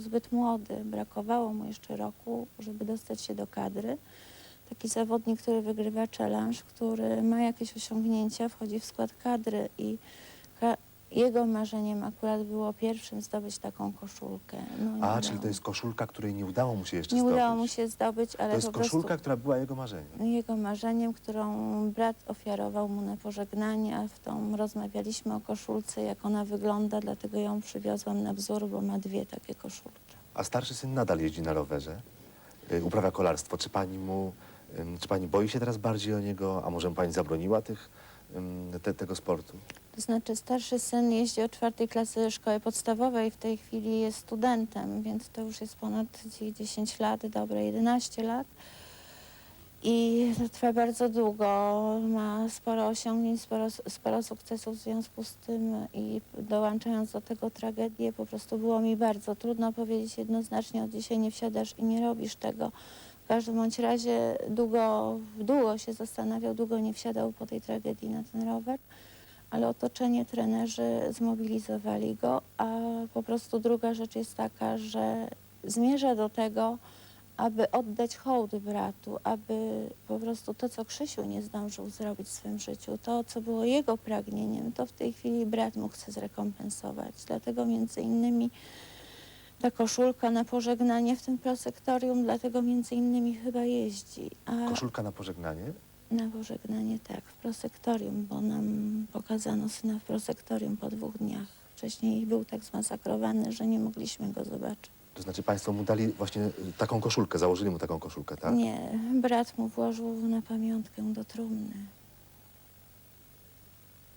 zbyt młody. Brakowało mu jeszcze roku, żeby dostać się do kadry. Taki zawodnik, który wygrywa challenge, który ma jakieś osiągnięcia, wchodzi w skład kadry i jego marzeniem akurat było pierwszym zdobyć taką koszulkę. No, nie A, udało. czyli to jest koszulka, której nie udało mu się jeszcze Nie zdobyć. udało mu się zdobyć, ale To jest po prostu koszulka, która była jego marzeniem. jego marzeniem, którą brat ofiarował mu na pożegnanie, a w tą rozmawialiśmy o koszulce, jak ona wygląda, dlatego ją przywiozłam na wzór, bo ma dwie takie koszulki. A starszy syn nadal jeździ na rowerze, y, uprawia kolarstwo. Czy pani mu, ym, czy pani boi się teraz bardziej o niego, a może mu pani zabroniła tych, ym, te, tego sportu? To znaczy starszy syn jeździ od czwartej klasy szkoły podstawowej, w tej chwili jest studentem, więc to już jest ponad 10 lat, dobre 11 lat. I to trwa bardzo długo, ma sporo osiągnięć, sporo, sporo sukcesów w związku z tym i dołączając do tego tragedię, po prostu było mi bardzo trudno powiedzieć jednoznacznie, od dzisiaj nie wsiadasz i nie robisz tego. W każdym bądź razie długo, długo się zastanawiał, długo nie wsiadał po tej tragedii na ten rower ale otoczenie trenerzy zmobilizowali go, a po prostu druga rzecz jest taka, że zmierza do tego, aby oddać hołd bratu, aby po prostu to, co Krzysiu nie zdążył zrobić w swoim życiu, to, co było jego pragnieniem, to w tej chwili brat mu chce zrekompensować. Dlatego między innymi ta koszulka na pożegnanie w tym prosektorium, dlatego między innymi chyba jeździ. A Koszulka na pożegnanie? Na pożegnanie tak, w prosektorium, bo nam pokazano syna w prosektorium po dwóch dniach. Wcześniej był tak zmasakrowany, że nie mogliśmy go zobaczyć. To znaczy państwo mu dali właśnie y, taką koszulkę, założyli mu taką koszulkę, tak? Nie, brat mu włożył na pamiątkę do trumny.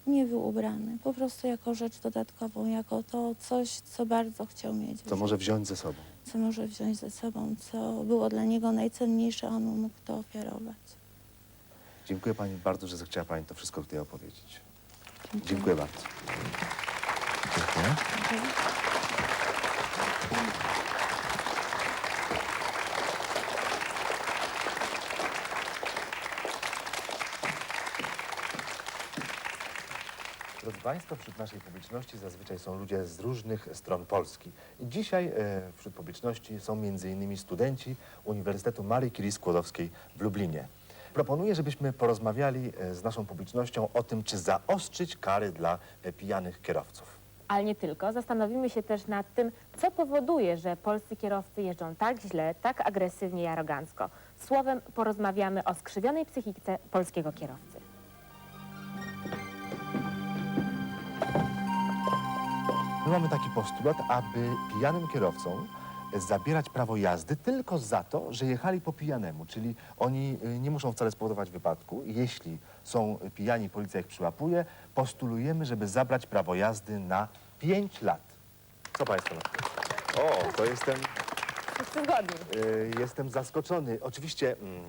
Nie był ubrany, po prostu jako rzecz dodatkową, jako to coś, co bardzo chciał mieć. Co może wziąć ze sobą. co może wziąć ze sobą, co było dla niego najcenniejsze, on mu mógł to ofiarować. Dziękuję pani bardzo, że zechciała pani to wszystko tutaj opowiedzieć. Dziękuję bardzo. Dziękuję. Drodzy Państwo, wśród naszej publiczności zazwyczaj są ludzie z różnych stron Polski. I dzisiaj e, wśród publiczności są m.in. studenci Uniwersytetu Marii Curie Skłodowskiej w Lublinie. Proponuję, żebyśmy porozmawiali e, z naszą publicznością o tym, czy zaostrzyć kary dla e, pijanych kierowców. Ale nie tylko. Zastanowimy się też nad tym, co powoduje, że polscy kierowcy jeżdżą tak źle, tak agresywnie i arogancko. Słowem porozmawiamy o skrzywionej psychice polskiego kierowcy. My mamy taki postulat, aby pijanym kierowcom zabierać prawo jazdy tylko za to, że jechali po pijanemu, czyli oni y, nie muszą wcale spowodować wypadku. Jeśli są pijani, policja ich przyłapuje, postulujemy, żeby zabrać prawo jazdy na 5 lat. Co Państwo na to? O, to jestem, Wszyscy zgodni. y, jestem zaskoczony. Oczywiście mm,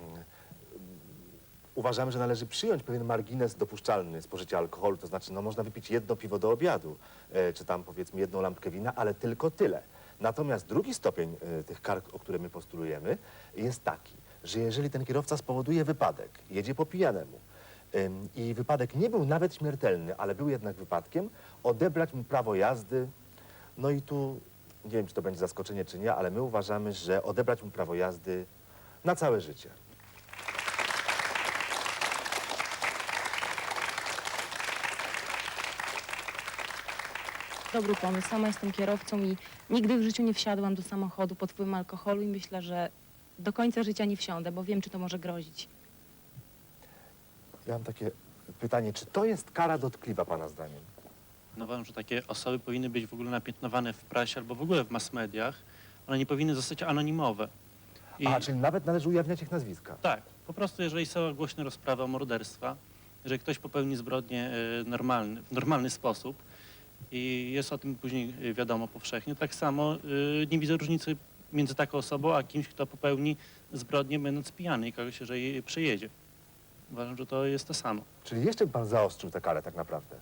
uważamy, że należy przyjąć pewien margines dopuszczalny spożycia alkoholu, to znaczy no, można wypić jedno piwo do obiadu, e, czy tam powiedzmy jedną lampkę wina, ale tylko tyle. Natomiast drugi stopień e, tych kar, o które my postulujemy, jest taki, że jeżeli ten kierowca spowoduje wypadek, jedzie po pijanemu i wypadek nie był nawet śmiertelny, ale był jednak wypadkiem, odebrać mu prawo jazdy, no i tu nie wiem, czy to będzie zaskoczenie, czy nie, ale my uważamy, że odebrać mu prawo jazdy na całe życie. Dobry pomysł. Sama jestem kierowcą i nigdy w życiu nie wsiadłam do samochodu pod wpływem alkoholu i myślę, że do końca życia nie wsiądę, bo wiem, czy to może grozić. Ja mam takie pytanie, czy to jest kara dotkliwa Pana zdaniem? No uważam, że takie osoby powinny być w ogóle napiętnowane w prasie albo w ogóle w mass mediach. One nie powinny zostać anonimowe. I A, czyli nawet należy ujawniać ich nazwiska. tak, po prostu jeżeli są głośne rozprawy o morderstwa, jeżeli ktoś popełni zbrodnię e, normalny, w normalny sposób i jest o tym później e, wiadomo powszechnie, tak samo e, nie widzę różnicy między taką osobą, a kimś, kto popełni zbrodnię będąc pijany i kogoś, jeżeli przejedzie. Uważam, że to jest to samo. Czyli jeszcze by Pan zaostrzył tę karę tak naprawdę.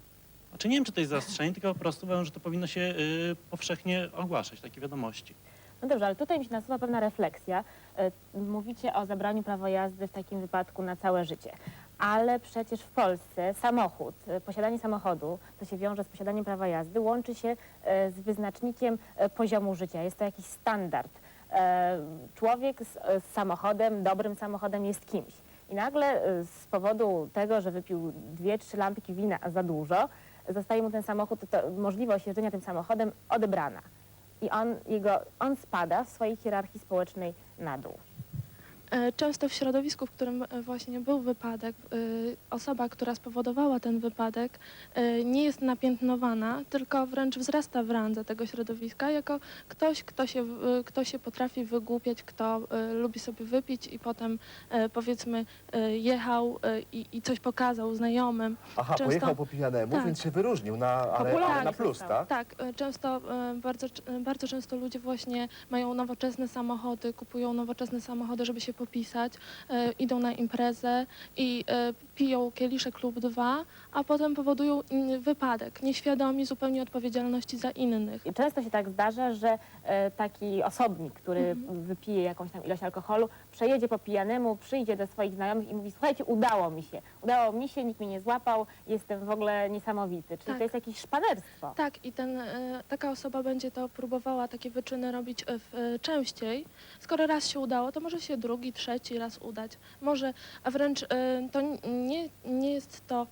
Znaczy nie wiem, czy to jest zaostrzenie, tylko po prostu uważam, że to powinno się y, powszechnie ogłaszać, takie wiadomości. No dobrze, ale tutaj mi się nasuwa pewna refleksja. E, Mówicie o zabraniu prawa jazdy w takim wypadku na całe życie. Ale przecież w Polsce samochód, e, posiadanie samochodu, to się wiąże z posiadaniem prawa jazdy, łączy się e, z wyznacznikiem e, poziomu życia. Jest to jakiś standard. Człowiek z, z samochodem, dobrym samochodem jest kimś. I nagle z powodu tego, że wypił dwie, trzy lampki wina za dużo, zostaje mu ten samochód, to możliwość jeżdżenia tym samochodem odebrana. I on, jego, on spada w swojej hierarchii społecznej na dół. E, Często w środowisku, w którym e, właśnie był wypadek, e, osoba, która spowodowała ten wypadek, nie jest napiętnowana, tylko wręcz wzrasta w randze tego środowiska jako ktoś, kto się, kto się potrafi wygłupiać, kto lubi sobie wypić i potem powiedzmy jechał i, i coś pokazał znajomym. Aha, Często- pojechał po pijanemu, Tak. więc się wyróżnił, na, ale, ale na plus, tak? Tak, często, bardzo, bardzo często ludzie właśnie mają nowoczesne samochody, kupują nowoczesne samochody, żeby się popisać, e, idą na imprezę i e, piją kieliszek lub dwa, a potem powodują inny wypadek, nieświadomi zupełnie odpowiedzialności za innych. I często się tak zdarza, że e, taki osobnik, który Mhm. wypije jakąś tam ilość alkoholu, przejedzie po pijanemu, przyjdzie do swoich znajomych i mówi, słuchajcie, udało mi się, udało mi się, nikt mnie nie złapał, jestem w ogóle niesamowity. Czyli Tak. to jest jakieś szpanerstwo. Tak, i ten, e, taka osoba będzie to próbowała takie wyczyny robić e, w, e, częściej. Skoro raz się udało, to może się drugi, trzeci raz udać. Może, a wręcz e, to nie, nie jest to